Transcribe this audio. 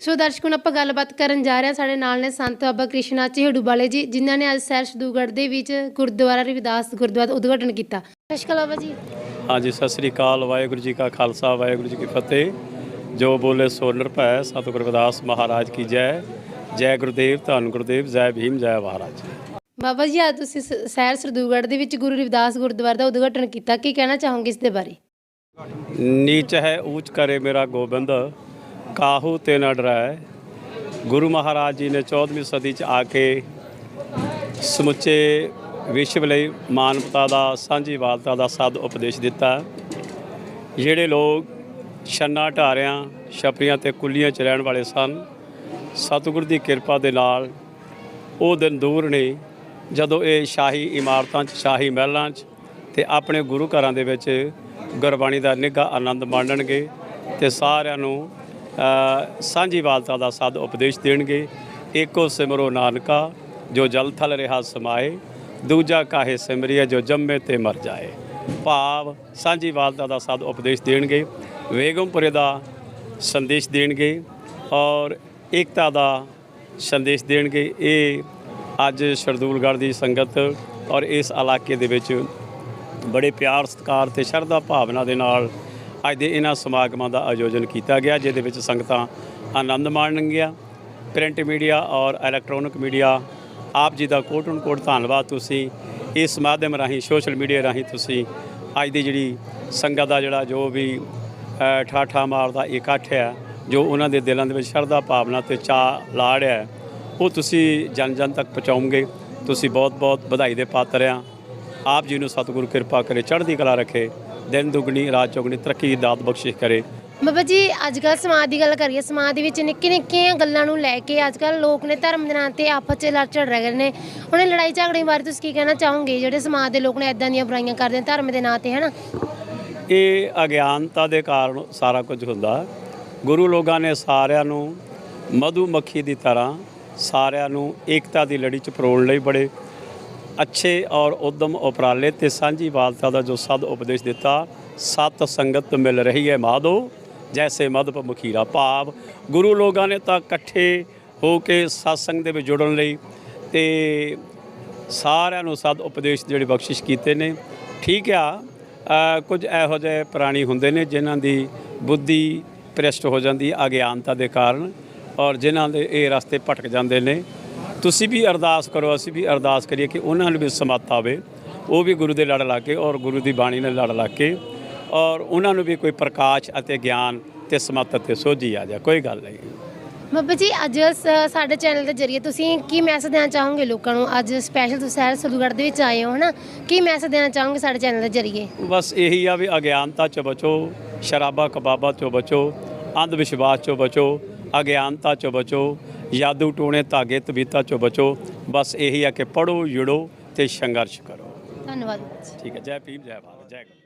ਸੋ ਦਰਸ਼ਕੋ ਆਪਾਂ ਗੱਲਬਾਤ ਕਰਨ ਜਾ ਰਹੇ ਹਾਂ ਸਾਡੇ ਨਾਲ ਨੇ ਸੰਤ ਬਾਬਾ ਕ੍ਰਿਸ਼ਨਾ ਚਿਹੜੂ ਵਾਲੇ ਜੀ ਜਿਨ੍ਹਾਂ ਨੇ ਅੱਜ ਸੈਰ ਸ਼ਦੂਗੜ੍ਹ ਦੇ ਵਿੱਚ ਗੁਰਦੁਆਰਾ ਰਵਿਦਾਸ ਗੁਰਦੁਆਰਾ ਦਾ ਉਦਘਾਟਨ ਕੀਤਾ। ਸਤਿ ਸ਼੍ਰੀ ਅਕਾਲ ਬਾਬਾ ਜੀ। ਹਾਂਜੀ ਸਤਿ ਸ੍ਰੀ ਅਕਾਲ ਵਾਹਿਗੁਰੂ ਜੀ ਕਾ ਖਾਲਸਾ ਵਾਹਿਗੁਰੂ ਜੀ ਕੀ ਫਤਿਹ। ਜੋ ਬੋਲੇ ਸੋ ਨਿਰਭੈ ਸਤਿਗੁਰ ਰਵਿਦਾਸ ਮਹਾਰਾਜ ਕੀ ਜੈ। ਜੈ ਗੁਰਦੇਵ ਧੰਨ ਗੁਰਦੇਵ ਜੈ ਭੀਮ ਜੈ ਮਹਾਰਾਜ। ਬਾਬਾ ਜੀ ਅੱਜ ਤੁਸੀਂ ਸੈਰ ਸਰਦੂਗੜ੍ਹ ਦੇ ਵਿੱਚ ਗੁਰੂ ਰਵਿਦਾਸ ਗੁਰਦੁਆਰਾ ਦਾ ਉਦਘਾਟਨ ਕੀਤਾ। ਕੀ ਕਹਿਣਾ ਚਾਹੋਗੇ ਇਸ ਦੇ ਬਾਰੇ? ਨੀਚ ਹੈ ਊਚ ਕਰੇ ਮੇਰਾ ਗੋਬਿੰਦ। ਕਾਹੂ ਤੇ ਨ ਡਰੈ ਗੁਰੂ ਮਹਾਰਾਜ ਜੀ ਨੇ 14ਵੀਂ ਸਦੀ ਚ ਆ ਕੇ ਸਮੁੱਚੇ ਵਿਸ਼ਵ ਲਈ ਮਾਨਵਤਾ ਦਾ ਸਾਂਝੀਵਾਲਤਾ ਦਾ ਸਾਧ ਉਪਦੇਸ਼ ਦਿੱਤਾ। ਜਿਹੜੇ ਲੋਕ ਛੰਨਾ ਢਾਰਿਆਂ, ਛਪਰੀਆਂ ਤੇ ਕੁੱਲੀਆਂ ਚ ਰਹਿਣ ਵਾਲੇ ਸਨ, ਸਤਿਗੁਰ ਦੀ ਕਿਰਪਾ ਦੇ ਨਾਲ ਉਹ ਦਿਨ ਦੂਰ ਨੇ, ਜਦੋਂ ਇਹ ਸ਼ਾਹੀ ਇਮਾਰਤਾਂ 'ਚ, ਸ਼ਾਹੀ ਮਹਿਲਾਂ 'ਚ ਤੇ ਆਪਣੇ ਗੁਰੂ ਘਰਾਂ ਦੇ ਵਿੱਚ ਗੁਰਬਾਣੀ ਦਾ ਨਿੱਘਾ ਆਨੰਦ ਮਾਣਨਗੇ ਤੇ ਸਾਰਿਆਂ ਨੂੰ ਸਾਂਝੀ ਵਾਲਤਾ ਦਾ ਸਾਧ ਉਪਦੇਸ਼ ਦੇਣਗੇ। ਏਕੋ ਸਿਮਰੋ ਨਾਨਕਾ, ਜੋ ਜਲ ਥਲ ਰਿਹਾ ਸਮਾਏ, ਦੂਜਾ ਕਾਹੇ ਸਿਮਰਿਆ ਜੋ ਜੰਮੇ ਤੇ ਮਰ ਜਾਏ। ਭਾਵ ਸਾਂਝੀ ਵਾਲਤਾ ਦਾ ਸਾਧ ਉਪਦੇਸ਼ ਦੇਣਗੇ। ਵੇਗਮਪੁਰੇ ਦਾ ਸੰਦੇਸ਼ ਦੇਣਗੇ ਔਰ ਏਕਤਾ ਦਾ ਸੰਦੇਸ਼ ਦੇਣਗੇ। ਇਹ ਅੱਜ ਸ਼ਰਦੂਲਗੜ੍ਹ ਦੀ ਸੰਗਤ ਔਰ ਇਸ ਇਲਾਕੇ ਦੇ ਵਿੱਚ ਬੜੇ ਪਿਆਰ, ਸਤਿਕਾਰ ਤੇ ਸ਼ਰਧਾ ਭਾਵਨਾ ਦੇ ਨਾਲ ਅੱਜ ਦੇ ਇਹਨਾਂ ਸਮਾਗਮਾਂ ਦਾ ਆਯੋਜਨ ਕੀਤਾ ਗਿਆ ਜਿਹਦੇ ਵਿੱਚ ਸੰਗਤਾਂ ਆਨੰਦ ਮਾਣਨਗੀਆਂ। ਪ੍ਰਿੰਟ ਮੀਡੀਆ ਔਰ ਇਲੈਕਟ੍ਰੋਨਿਕ ਮੀਡੀਆ ਆਪ ਜੀ ਦਾ ਕੋਟਨ ਕੋਟ ਧੰਨਵਾਦ ਤੁਸੀਂ ਇਸ ਮਾਧਿਅਮ ਰਾਹੀਂ ਸੋਸ਼ਲ ਮੀਡੀਆ ਰਾਹੀਂ ਤੁਸੀਂ ਅੱਜ ਦੀ ਜਿਹੜੀ ਸੰਗਤ ਦਾ ਜਿਹੜਾ ਜੋ ਵੀ ਅ, ਠਾਠਾ ਮਾਰਦਾ ਇਕੱਠ ਹੈ ਜੋ ਉਹਨਾਂ ਦੇ ਦਿਲਾਂ ਦੇ ਵਿੱਚ ਸ਼ਰਧਾ ਭਾਵਨਾ ਤੇ ਚਾਅ ਲਾ ਰਿਹਾ ਹੈ ਉਹ ਤੁਸੀਂ ਜਨ ਜਨ ਤੱਕ ਪਹੁੰਚਾਉਂਗੇ ਤੁਸੀਂ ਬਹੁਤ ਬਹੁਤ ਵਧਾਈ ਦੇ ਪਾਤਰ ਆ। ਆਪ ਜੀ ਨੂੰ ਸਤਿਗੁਰੂ ਕਿਰਪਾ ਕਰੇ ਚੜ੍ਹਦੀ ਕਲਾ ਰੱਖੇ। ਦਿਨ ਦੁਗਣੀ ਰਾਤ ਚੌਗਣੀ ਤਰੱਕੀ ਦੀ ਦਾਤ ਬਖਸ਼ਿਸ਼ ਕਰੇ। ਬਾਬਾ ਜੀ ਅੱਜ ਕੱਲ੍ਹ ਸਮਾਜ ਦੀ ਗੱਲ ਕਰੀਏ ਸਮਾਜ ਦੇ ਵਿੱਚ ਨਿੱਕੀ ਨਿੱਕੀਆਂ ਗੱਲਾਂ ਨੂੰ ਲੈ ਕੇ ਅੱਜ ਕੱਲ੍ਹ ਲੋਕ ਨੇ ਧਰਮ ਦੇ ਨਾਂ ਤੇ ਆਪਸ 'ਚ ਲੜ ਝੜ ਰਹੇ ਨੇ। ਇਹ ਲੜਾਈ ਝਗੜੇ ਬਾਰੇ ਤੁਸੀਂ ਕੀ ਕਹਿਣਾ ਚਾਹੋਗੇ? ਜਿਹੜੇ ਸਮਾਜ ਦੇ ਲੋਕ ਨੇ ਇਦਾਂ ਦੀਆਂ ਬੁਰਾਈਆਂ ਕਰਦੇ ਨੇ ਧਰਮ ਦੇ ਨਾਂ ਤੇ ਹਨਾ? ਇਹ ਅਗਿਆਨਤਾ ਦੇ ਕਾਰਨ ਸਾਰਾ ਕੁਝ ਹੁੰਦਾ। ਗੁਰੂ ਲੋਕਾਂ ਨੇ ਸਾਰਿਆਂ ਨੂੰ ਮਧੂ ਮੱਖੀ ਦੀ ਤਰ੍ਹਾਂ ਸਾਰਿਆਂ ਨੂੰ ਏਕਤਾ ਦੀ ਲੜੀ ਚ ਪਰੋਣ ਲਈ ਬੜੇ ਅੱਛੇ ਔਰ ਉਦਮ ਉਪਰਾਲੇ ਤੇ ਸਾਂਝੀਵਾਲਤਾ ਦਾ ਜੋ ਸਦ ਉਪਦੇਸ਼ ਦਿੱਤਾ, ਸਤ ਸੰਗਤ ਮਿਲ ਰਹੀ ਹੈ ਮਾਧੋ। ਜੈਸੇ ਮਧਪ ਮੁਖੀਰਾ ਭਾਵ। ਗੁਰੂ ਲੋਕਾਂ ਨੇ ਤਾਂ ਇਕੱਠੇ ਹੋ ਕੇ ਸਤਸੰਗ ਦੇ ਵਿੱਚ ਜੁੜਨ ਲਈ ਤੇ ਸਾਰਿਆਂ ਨੂੰ ਸਦ ਉਪਦੇਸ਼ ਜਿਹੜੇ ਬਖਸ਼ਿਸ਼ ਕੀਤੇ ਨੇ। ਠੀਕ ਆ ਕੁਝ ਇਹੋ ਜਿਹੇ ਪ੍ਰਾਣੀ ਹੁੰਦੇ ਨੇ ਜਿਨ੍ਹਾਂ ਦੀ ਬੁੱਧੀ ਭ੍ਰਿਸ਼ਟ ਹੋ ਜਾਂਦੀ ਹੈ, ਅਗਿਆਨਤਾ ਦੇ ਕਾਰਨ ਔਰ ਜਿਨ੍ਹਾਂ ਦੇ ਇਹ ਰਸਤੇ ਭਟਕ ਜਾਂਦੇ ਨੇ। ਤੁਸੀਂ ਵੀ ਅਰਦਾਸ ਕਰੋ ਅਸੀਂ ਵੀ ਅਰਦਾਸ ਕਰੀਏ ਕਿ ਉਹਨਾਂ ਨੂੰ ਵੀ ਸਮੱਤ ਆਵੇ। ਉਹ ਵੀ ਗੁਰੂ ਦੇ ਲੜ ਲਾ ਕੇ ਔਰ ਗੁਰੂ ਦੀ ਬਾਣੀ ਨਾਲ ਲੜ ਲਾ ਕੇ ਔਰ ਉਹਨਾਂ ਨੂੰ ਵੀ ਕੋਈ ਪ੍ਰਕਾਸ਼ ਅਤੇ ਗਿਆਨ ਤੇ ਸਮੱਤ ਤੇ ਸੋਝੀ ਆ ਜਾ ਕੋਈ ਗੱਲ ਨਹੀਂ। ਬਾਬਾ ਜੀ ਅੱਜ ਸ- ਸਾਡੇ ਚੈਨਲ ਦੇ ਜ਼ਰੀਏ ਤੁਸੀਂ ਕੀ ਮੈਸੇਜ ਦੇਣਾ ਚਾਹੋਗੇ ਲੋਕਾਂ ਨੂੰ? ਅੱਜ ਸਪੈਸ਼ਲ ਤੁਸੀਂ ਸੈਰ ਸਰਦੂਗੜ੍ਹ ਦੇ ਵਿੱਚ ਆਏ ਹੋ ਹਨਾ? ਕੀ ਮੈਸੇਜ ਦੇਣਾ ਚਾਹੋਗੇ ਸਾਡੇ ਚੈਨਲ ਦੇ ਜ਼ਰੀਏ? ਬਸ ਇਹੀ ਆ ਵੀ ਅਗਿਆਨਤਾ ਚ ਬਚੋ ਸ਼ਰਾਬਾ ਕਬਾਬਾ ਚੋਂ ਬਚੋ ਅੰਧ ਵਿਸ਼ਵਾਸ ਚੋਂ ਬਚੋ ਅਗਿਆਨਤਾ ਚੋਂ ਬਚੋ ਯਾਦੂ ਟੂਣੇ ਧਾਗੇ ਤਬੀਤਾ ਚੋਂ ਬਚੋ। ਬਸ ਇਹੀ ਆ ਕਿ ਪੜੋ ਜੁੜੋ ਤੇ ਸੰਘਰਸ਼ ਕਰੋ। ਧੰਨਵਾਦ। ਠੀਕ ਹੈ ਜੈ ਭੀਮ ਜੈ ਭਾਰਤ ਜੈ ਗੁਰੂ